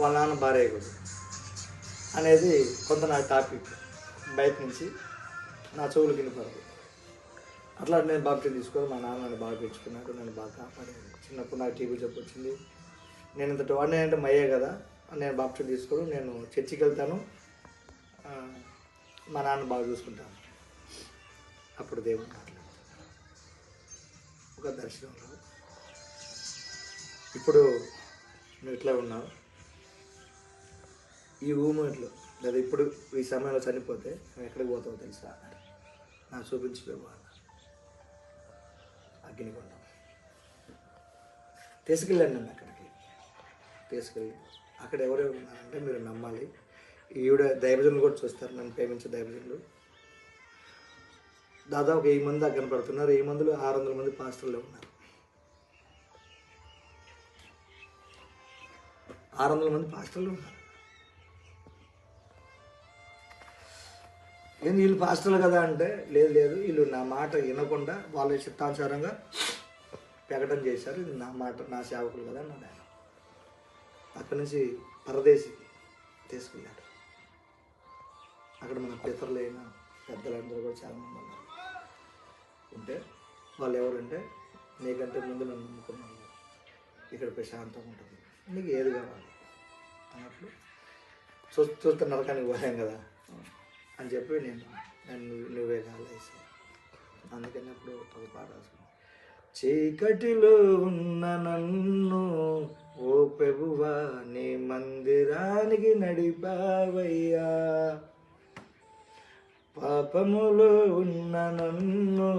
వాళ్ళ నాన్న భార్య అనేది కొంత నా టాపిక్ బయట నుంచి నా చెవులు వినపడదు అట్లా నేను బాప్టీ తీసుకొని మా నాన్న నన్ను బాగా పెంచుకున్నాడు. నన్ను బాగా కాపాడాడు. చిన్నప్పుడు నాకు టీవీ చెప్పు వచ్చింది. నేను ఇంతటి వాడిని అంటే మయ్యే కదా. నేను బాప్టీ తీసుకోను నేను చర్చికి వెళ్తాను. మా నాన్న బాగా చూసుకుంటాను అప్పుడు దేవుడు మాట్లాడు ఒక దర్శనంలో. ఇప్పుడు నువ్వు ఇట్లా ఉన్నావు. ఈ మూమెంట్లో లేదా ఇప్పుడు ఈ సమయంలో చనిపోతే నేను ఎక్కడికి పోతావో తెలుసా? అన్నాడు నాకు చూపించిపోవాలి అగ్నికొండం తీసుకెళ్ళండి నన్ను అక్కడికి. తీసుకెళ్ళి అక్కడ ఎవరెవరు ఉన్నారంటే మీరు నమ్మాలి. ఈవిడ దైవజనులు కూడా చూస్తారు నన్ను ప్రేమించే దైవజనులు. దాదాపు వెయ్యి మంది దగ్గర పడుతున్నారు. వెయ్యి మందిలో ఆరు వందల మంది పాస్టర్లు ఉన్నారు. ఆరు వందల మంది పాస్టర్లు ఉన్నారు. ఏంది వీళ్ళు పాస్టర్లు కదా అంటే లేదు లేదు వీళ్ళు నా మాట వినకుండా వాళ్ళ చిత్తానుసారంగా ప్రకటన చేశారు. ఇది నా మాట నా సేవకులు కదా అన్నాడు ఆయన. అక్కడి నుంచి పరదేశి తీసుకెళ్ళాడు అక్కడ మన పితరులైన పెద్దలందరూ కూడా చాలామంది ఉన్నారు. ఉంటే వాళ్ళు ఎవరంటే నీకంటే ముందు నన్ను నమ్ముకున్నాను ఇక్కడ ప్రశాంతంగా ఉంటుంది. నీకు ఏది కావాలి? అన్నట్లు చూ చూస్తే నరకానికి పోయాం కదా. అని చెప్పి నేను నన్ను నువ్వే కాలేసి అందుకని అప్పుడు ఒక పాట రాసుకున్నాను చీకటిలో ఉన్న నన్ను ఓ ప్రభువా నీ మందిరానికి నడిపావయ్యా. పాపములో ఉన్న నన్ను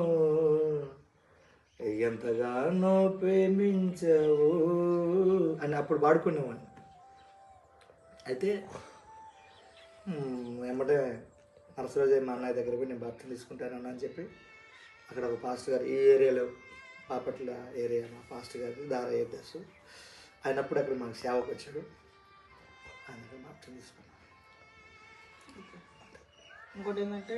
ఎంతగానో ప్రేమించవు అని అప్పుడు పాడుకునేవాడిని. అయితే ఏమంటే నరసరాజయ్య మా అన్నయ్య దగ్గర పోయి నేను భర్తను తీసుకుంటానన్నా అని చెప్పి అక్కడ ఒక పాస్టర్ గారు ఈ ఏరియాలో పాపట్ల ఏరియా మా పాస్టర్ గారు దారయ్య దాసు అయినప్పుడు అక్కడ మాకు సేవకు వచ్చాడు. దగ్గర భర్తను తీసుకున్నాను ఇంకోటి ఏంటంటే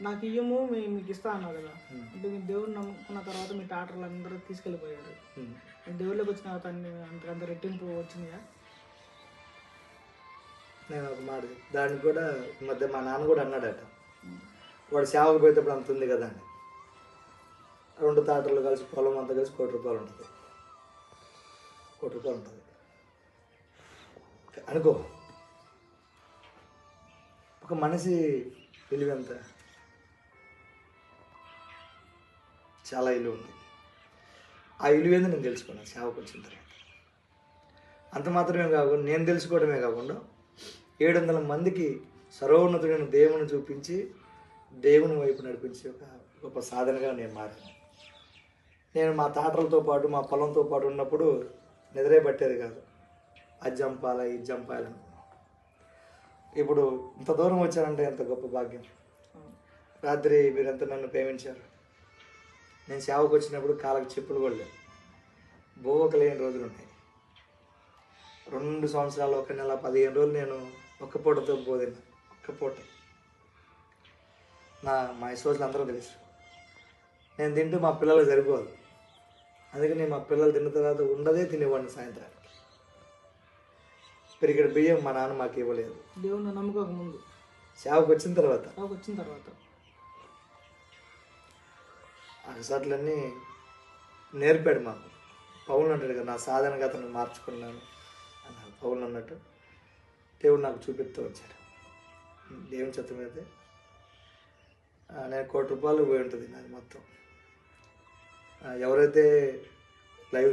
నాకు ఇయ్యము మీ- మీకు ఇస్తా అన్నారు కదా. అంటే మీ దేవుడిని నమ్ముకున్న తర్వాత మీ టాటర్లు అందరూ తీసుకెళ్ళిపోయారు. దేవుళ్ళకి వచ్చిన తర్వాత అన్ని అంతకంత రెట్టింపు వచ్చినాయా నేను ఒక మాట దానికి కూడా మధ్య మా నాన్న కూడా అన్నాడట. వాడు సేవకు పోయేటప్పుడు అంత ఉంది కదా అని. రెండు తాటలు కలిసి పొలం అంతా కలిసి కోటి రూపాయలు ఉంటుంది. కోటి రూపాయలు ఉంటుంది. అనుకో. ఒక మనిషి విలువ ఎంత? చాలా విలువ ఉంది. ఆ విలువ ఏందో నేను తెలుసుకున్నాను సేవకు వచ్చిన తర్వాత. అంత మాత్రమే కాకుండా నేను తెలుసుకోవడమే కాకుండా ఏడు వందల మందికి సర్వోన్నతుడైన దేవుని చూపించి దేవుని వైపు నడిపించే ఒక గొప్ప సాధనగా నేను మారాను. నేను మా తాటలతో పాటు మా పొలంతో పాటు ఉన్నప్పుడు నిద్రే పట్టేది కాదు. అది చంపాలా ఇది చంపాలని ఇప్పుడు ఇంత దూరం వచ్చానంటే ఎంత గొప్ప భాగ్యం. రాత్రి మీరంతా నన్ను ప్రేమించారు? నేను సేవకు వచ్చినప్పుడు కాలకు చెప్పులు కూడా లేవు బోవక లేని రోజులు ఉన్నాయి రెండు సంవత్సరాలు ఒక నెల పదిహేను రోజులు నేను ఒక్క పూటతో పోదిన ఒక్క పూట. నా మా ఇష్టోజులు అందరూ తెలుసు. నేను తింటూ మా పిల్లలకు సరిపోదు. అందుకని మా పిల్లలు తిన్న తర్వాత ఉండదే తినేవాడిని సాయంత్రానికి. పెరిగడ బియ్యం మా నాన్న మాకు ఇవ్వలేదు. దేవుడిని నమ్ముకోక ముందు. సేవకు వచ్చిన తర్వాత. నాకు వచ్చిన తర్వాత అగసాట్లన్నీ నేర్పాడు మాకు. పౌలు అంటాడు కదా నా సాధనగా అతను మార్చుకున్నాను. పౌలు అన్నట్టు దేవుడు నాకు చూపిస్తూ వచ్చాడు దేవుని చిత్తం అయితే నేను కోటి రూపాయలు పోయి ఉంటుంది నాది మొత్తం. ఎవరైతే లైవ్